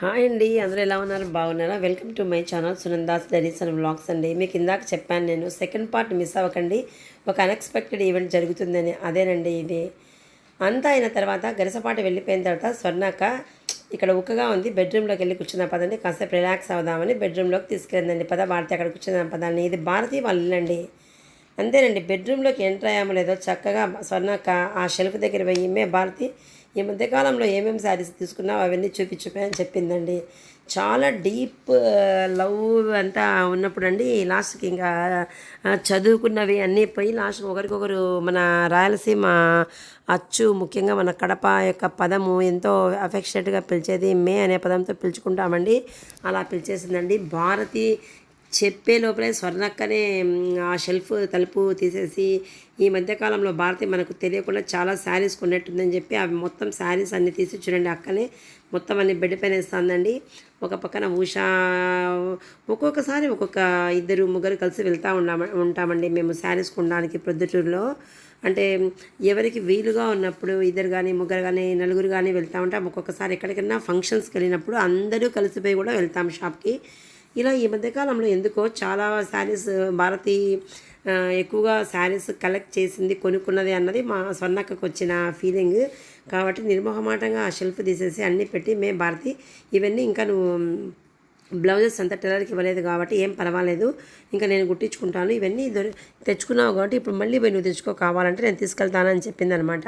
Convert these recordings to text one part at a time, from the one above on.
Hi అండి అందరూ ఎలా ఉన్నారు? బాగున్నారా? Welcome to my channel Sunanda's diaries and vlogs అండి. మీకు ఇందాక చెప్పాను నేను సెకండ్ పార్ట్ మిస్ అవ్వకండి. ఒక అన్ఎక్స్పెక్టెడ్ ఈవెంట్ జరుగుతుందని అదేనండి ఇది. అంతా అయిన తర్వాత గరిసపాటు వెళ్ళిపోయిన తర్వాత స్వర్ణాక ఇక్కడ ఉక్కగా ఉంది. బెడ్రూమ్లోకి వెళ్ళి కూర్చున్న పదండి కాసేపు రిలాక్స్ అవుదామని బెడ్రూమ్లోకి తీసుకెళ్ళిందండి. పద భారతి అక్కడ కూర్చున్న పదాన్ని ఇది భారతి వాళ్ళు ఇల్లండి. అంతేనండి బెడ్రూమ్లోకి ఎంటర్ అయ్యామో లేదో చక్కగా స్వర్ణ ఆ షెల్ఫ్ దగ్గర పోయి మే భారతి ఈ మధ్యకాలంలో ఏమేమి శారీస్ తీసుకున్నావు? అవన్నీ చూపించుమే అని చెప్పిందండి. చాలా డీప్ లవ్ అంతా ఉన్నప్పుడు అండి లాస్ట్కి ఇంకా చదువుకున్నవి అన్నీ పోయి లాస్ట్ ఒకరికొకరు మన రాయలసీమ అచ్చు ముఖ్యంగా మన కడప యొక్క పదము ఎంతో అఫెక్షనేట్గా పిలిచేది మే అనే పదంతో పిలుచుకుంటామండి. అలా పిలిచేసిందండి. భారతి చెప్పే లోపలే స్వర్ణక్కనే ఆ షెల్ఫ్ తలుపు తీసేసి ఈ మధ్యకాలంలో భారతి మనకు తెలియకుండా చాలా శారీస్ కొన్నట్టుందని చెప్పి అవి మొత్తం శారీస్ అన్నీ తీసి చూడండి అక్కనే మొత్తం అన్ని బెడ్ పైన వేస్తుందండి. ఒక పక్కన ఉషా ఒక్కొక్కసారి ఒక్కొక్క ఇద్దరు ముగ్గురు కలిసి వెళ్తూ ఉన్నా ఉంటామండి మేము శారీస్ కొనడానికి ప్రొద్దుటూరులో. అంటే ఎవరికి వీలుగా ఉన్నప్పుడు ఇద్దరు కానీ ముగ్గురు కానీ నలుగురు కానీ వెళ్తూ ఉంటాం. ఒక్కొక్కసారి ఎక్కడికైనా ఫంక్షన్స్కి వెళ్ళినప్పుడు అందరూ కలిసిపోయి కూడా వెళ్తాం షాప్కి. ఇలా ఈ మధ్యకాలంలో ఎందుకో చాలా శారీస్ భారతి ఎక్కువగా శారీస్ కలెక్ట్ చేసింది కొనుక్కున్నది అన్నది మా స్వర్ణక్కకు వచ్చిన ఫీలింగ్ కాబట్టి నిర్మోహమాటంగా ఆ షెల్ఫ్ తీసేసి అన్నీ పెట్టి మే భారతి ఇవన్నీ ఇంకా నువ్వు బ్లౌజెస్ అంతా టెలర్కి ఇవ్వలేదు కాబట్టి ఏం పర్వాలేదు. ఇంకా నేను కుట్టించుకుంటాను. ఇవన్నీ దొరి తెచ్చుకున్నావు కాబట్టి ఇప్పుడు మళ్ళీ పోయి నువ్వు తెచ్చుకో కావాలంటే నేను తీసుకెళ్తానని చెప్పిందనమాట.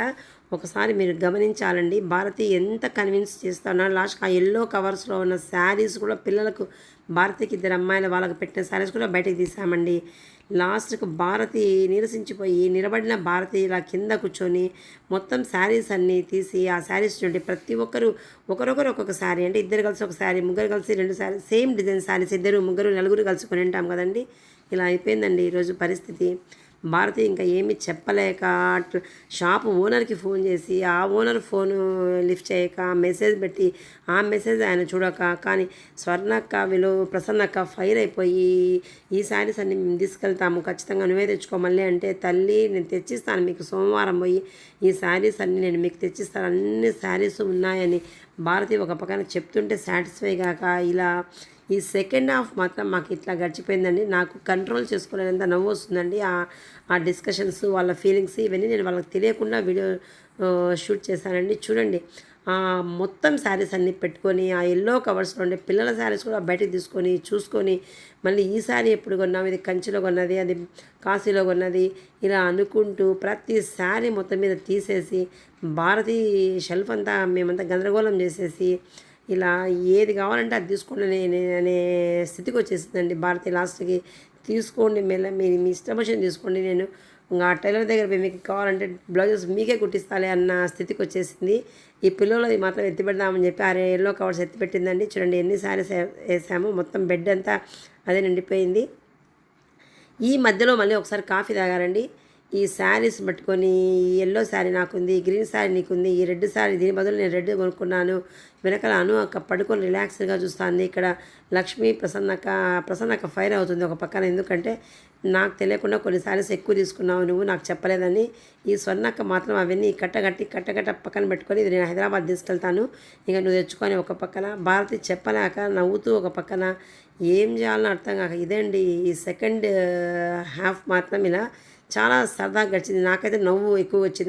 ఒకసారి మీరు గమనించాలండి. భారతి ఎంత కన్విన్స్ చేస్తానో లాస్ట్ ఆ ఎల్లో కవర్స్లో ఉన్న శారీస్ కూడా పిల్లలకు భారతికి ఇద్దరు అమ్మాయిలు వాళ్ళకి పెట్టిన శారీస్ కూడా బయటకు తీసామండి లాస్ట్కు భారతి నీరసించిపోయి నిలబడిన భారతి ఇలా కింద కూర్చొని మొత్తం శారీస్ అన్నీ తీసి ఆ శారీస్ నుండి ప్రతి ఒక్కరు ఒకరొకరు ఒక్కొక్క శారీ అంటే ఇద్దరు కలిసి ఒక శారీ ముగ్గురు కలిసి రెండు శారీ సేమ్ డిజైన్ శారీస్ ఇద్దరు ముగ్గురు నలుగురు కలుసుకొని ఉంటాం కదండి. ఇలా అయిపోయిందండి ఈరోజు పరిస్థితి. భారతి ఇంకా ఏమీ చెప్పలేక అటు షాప్ ఓనర్కి ఫోన్ చేసి ఆ ఓనర్ ఫోన్ లిఫ్ట్ చేయక మెసేజ్ పెట్టి ఆ మెసేజ్ ఆయన చూడక కానీ స్వర్ణక్క వీళ్ళు ప్రసన్నక్క ఫైర్ అయిపోయి ఈ శారీస్ అన్ని మేము తీసుకెళ్తాము ఖచ్చితంగా నువ్వే తెచ్చుకో అంటే తల్లి నేను తెచ్చిస్తాను మీకు సోమవారం పోయి ఈ శారీస్ అన్ని నేను మీకు తెచ్చిస్తాను అన్ని శారీస్ ఉన్నాయని భారతి ఒక పక్కన చెప్తుంటే సాటిస్ఫై కాక ఇలా ఈ సెకండ్ హాఫ్ మాత్రం మాకు ఇట్లా గడిచిపోయిందండి. నాకు కంట్రోల్ చేసుకోలేనంత నవ్వు వస్తుందండి. ఆ ఆ డిస్కషన్స్ వాళ్ళ ఫీలింగ్స్ ఇవన్నీ నేను వాళ్ళకి తెలియకుండా వీడియో షూట్ చేశానండి. చూడండి మొత్తం శారీస్ అన్నీ పెట్టుకొని ఆ ఎల్లో కవర్స్లో ఉండే పిల్లల శారీస్ కూడా బయటకు తీసుకొని చూసుకొని మళ్ళీ ఈ శారీ ఎప్పుడు కొన్నాం? ఇది కంచిలో కొన్నది అది కాశీలో కొన్నది ఇలా అనుకుంటూ ప్రతి శారీ మొత్తం మీద తీసేసి భారతీ షెల్ఫ్ అంతా మేమంతా గందరగోళం చేసేసి ఇలా ఏది కావాలంటే అది తీసుకోండి అనే అనే- స్థితికి వచ్చేసిందండి. భారతి లాస్ట్కి తీసుకోండి మెల్ల మీ మీ ఇష్టం వచ్చింది తీసుకోండి. నేను ఇంకా ఆ టైలర్ దగ్గర పోయి మీకు కావాలంటే బ్లౌజెస్ మీకే కుట్టిస్తాలే అన్న స్థితికి వచ్చేసింది. ఈ పిల్లలది మాత్రం ఎత్తి పెడదామని చెప్పి ఆ ఎల్లో కవర్స్ ఎత్తి పెట్టిందండి. చూడండి ఎన్ని సారీస్ వేసాము. మొత్తం బెడ్ అంతా అదే నిండిపోయింది. ఈ మధ్యలో మళ్ళీ ఒకసారి కాఫీ తాగారండి. ఈ శారీస్ పట్టుకొని ఈ ఎల్లో శారీ నాకుంది ఈ గ్రీన్ శారీ నీకుంది ఈ రెడ్ శారీ దీని బదులు నేను రెడ్ కొనుక్కున్నాను. వెనకాల అను అక్క పడుకొని రిలాక్స్గా చూస్తుంది. ఇక్కడ లక్ష్మి ప్రసన్నక ప్రసన్నక ఫైర్ అవుతుంది ఒక పక్కన. ఎందుకంటే నాకు తెలియకుండా కొన్ని శారీస్ ఎక్కువ తీసుకున్నావు నువ్వు నాకు చెప్పలేదని. ఈ స్వర్ణక్క మాత్రం అవన్నీ కట్టగట్టి కట్టగట్ట పక్కన పెట్టుకొని ఇది నేను హైదరాబాద్ తీసుకెళ్తాను ఇక నువ్వు తెచ్చుకొని ఒక పక్కన భారతి చెప్పలేక నవ్వుతూ ఒక పక్కన. ఏం చేయాలని అర్థం కాక ఇదండి ఈ సెకండ్ హాఫ్ uh, మాత్రం ఇలా చాలా సరదాగా గడిచింది. నాకైతే నవ్వు ఎక్కువ వచ్చింది.